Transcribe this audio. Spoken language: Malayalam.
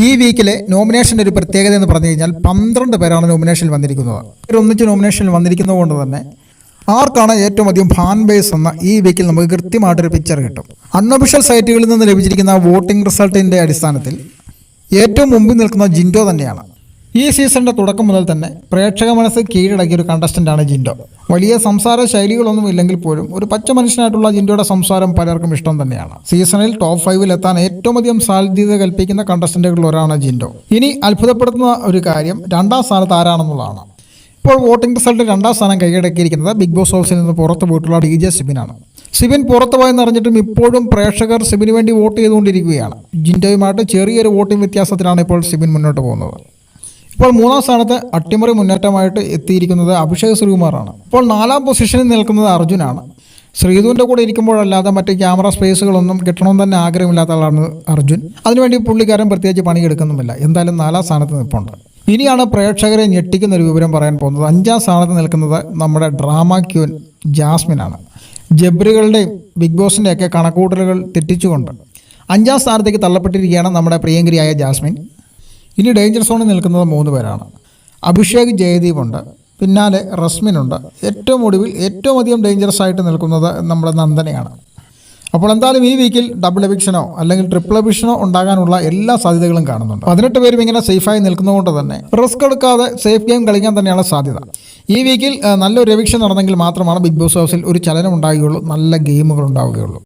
ഈ വീക്കിലെ നോമിനേഷന്റെ ഒരു പ്രത്യേകത എന്ന് പറഞ്ഞു കഴിഞ്ഞാൽ പന്ത്രണ്ട് പേരാണ് നോമിനേഷനിൽ വന്നിരിക്കുന്നത്. ഒന്നിച്ച് നോമിനേഷനിൽ വന്നിരിക്കുന്നത് കൊണ്ട് തന്നെ ആർക്കാണ് ഏറ്റവും അധികം ഫാൻ ബേസ് എന്ന ഈ വീക്കിൽ നമുക്ക് കൃത്യമായിട്ടൊരു പിക്ചർ കിട്ടും. അൺഒഫീഷ്യൽ സൈറ്റുകളിൽ നിന്ന് ലഭിച്ചിരിക്കുന്ന വോട്ടിംഗ് റിസൾട്ടിന്റെ അടിസ്ഥാനത്തിൽ ഏറ്റവും മുമ്പിൽ നിൽക്കുന്ന ജിൻഡോ തന്നെയാണ്. ഈ സീസണിന്റെ തുടക്കം മുതൽ തന്നെ പ്രേക്ഷക മനസ്സ് കീഴടക്കിയ ഒരു കണ്ടസ്റ്റന്റാണ് ജിൻഡോ. വലിയ സംസാര ശൈലികളൊന്നും ഇല്ലെങ്കിൽ പോലും ഒരു പച്ച മനുഷ്യനായിട്ടുള്ള ജിൻഡോയുടെ സംസാരം പലർക്കും ഇഷ്ടം തന്നെയാണ്. സീസണിൽ ടോപ്പ് ഫൈവിൽ എത്താൻ ഏറ്റവും അധികം സാധ്യത കൽപ്പിക്കുന്ന കണ്ടസ്റ്റന്റുകളിൽ ഒരാളാണ് ജിൻഡോ. ഇനി അത്ഭുതപ്പെടുത്തുന്ന ഒരു കാര്യം രണ്ടാം സ്ഥാനത്ത് ആരാണെന്നുള്ളതാണ്. ഇപ്പോൾ വോട്ടിംഗ് റിസൾട്ട് രണ്ടാം സ്ഥാനം കൈയടക്കിയിരിക്കുന്നത് ബിഗ് ബോസ് ഹൗസിൽ നിന്ന് പുറത്തു പോയിട്ടുള്ള ഡി ജെ സിബിനാണ്. സിബിൻ പുറത്തു പോയെന്ന് അറിഞ്ഞിട്ടും ഇപ്പോഴും പ്രേക്ഷകർ സിബിന് വേണ്ടി വോട്ട് ചെയ്തുകൊണ്ടിരിക്കുകയാണ്. ജിൻഡോയുമായിട്ട് ചെറിയൊരു വോട്ടിംഗ് വ്യത്യാസത്തിലാണ് ഇപ്പോൾ സിബിൻ മുന്നോട്ട് പോകുന്നത്. ഇപ്പോൾ മൂന്നാം സ്ഥാനത്ത് അട്ടിമറി മുന്നേറ്റമായിട്ട് എത്തിയിരിക്കുന്നത് അഭിഷേക് ശ്രീകുമാറാണ്. ഇപ്പോൾ നാലാം പൊസിഷനിൽ നിൽക്കുന്നത് അർജുനാണ്. ശ്രീധുവിന്റെ കൂടെ ഇരിക്കുമ്പോഴല്ലാതെ മറ്റ് ക്യാമറ സ്പേസുകളൊന്നും കിട്ടണമെന്ന് തന്നെ ആഗ്രഹമില്ലാത്ത ആളാണ് അർജുൻ. അതിനുവേണ്ടി പുള്ളിക്കാരൻ പ്രത്യേകിച്ച് പണിയെടുക്കുന്നുമില്ല. എന്തായാലും നാലാം സ്ഥാനത്ത് നിൽപ്പുണ്ട്. ഇനിയാണ് പ്രേക്ഷകരെ ഞെട്ടിക്കുന്ന ഒരു വിവരം പറയാൻ പോകുന്നത്. അഞ്ചാം സ്ഥാനത്ത് നിൽക്കുന്നത് നമ്മുടെ ഡ്രാമ ക്യൂൻ ജാസ്മിനാണ്. ജബ്രികളുടെയും ബിഗ് ബോസിന്റെയൊക്കെ കണക്കൂട്ടലുകൾ തെറ്റിച്ചുകൊണ്ട് അഞ്ചാം സ്ഥാനത്തേക്ക് തള്ളപ്പെട്ടിരിക്കുകയാണ് നമ്മുടെ പ്രിയങ്കരിയായ ജാസ്മിൻ. ഇനി ഡേഞ്ചർ സോണിൽ നിൽക്കുന്നത് മൂന്ന് പേരാണ്. അഭിഷേക് ജയദീപ് ഉണ്ട് പിന്നാലെ റസ്മിനുണ്ട്. ഏറ്റവും ഒടുവിൽ ഏറ്റവും അധികം ഡേഞ്ചറസ് ആയിട്ട് നിൽക്കുന്നത് നമ്മുടെ നന്ദനയാണ്. അപ്പോൾ എന്തായാലും ഈ വീക്കിൽ ഡബിൾ എവിക്ഷനോ അല്ലെങ്കിൽ ട്രിപ്പിൾ എവിക്ഷനോ ഉണ്ടാകാനുള്ള എല്ലാ സാധ്യതകളും കാണുന്നുണ്ട്. പതിനെട്ട് പേരും ഇങ്ങനെ സേഫായി നിൽക്കുന്നതുകൊണ്ട് തന്നെ റിസ്ക് എടുക്കാതെ സേഫ് ഗെയിം കളിക്കാൻ തന്നെയാണ് സാധ്യത. ഈ വീക്കിൽ നല്ലൊരു എവിക്ഷൻ നടന്നെങ്കിൽ മാത്രമാണ് ബിഗ് ബോസ് ഹൗസിൽ ഒരു ചലനം ഉണ്ടാകുകയുള്ളൂ നല്ല ഗെയിമുകൾ ഉണ്ടാവുകയുള്ളൂ.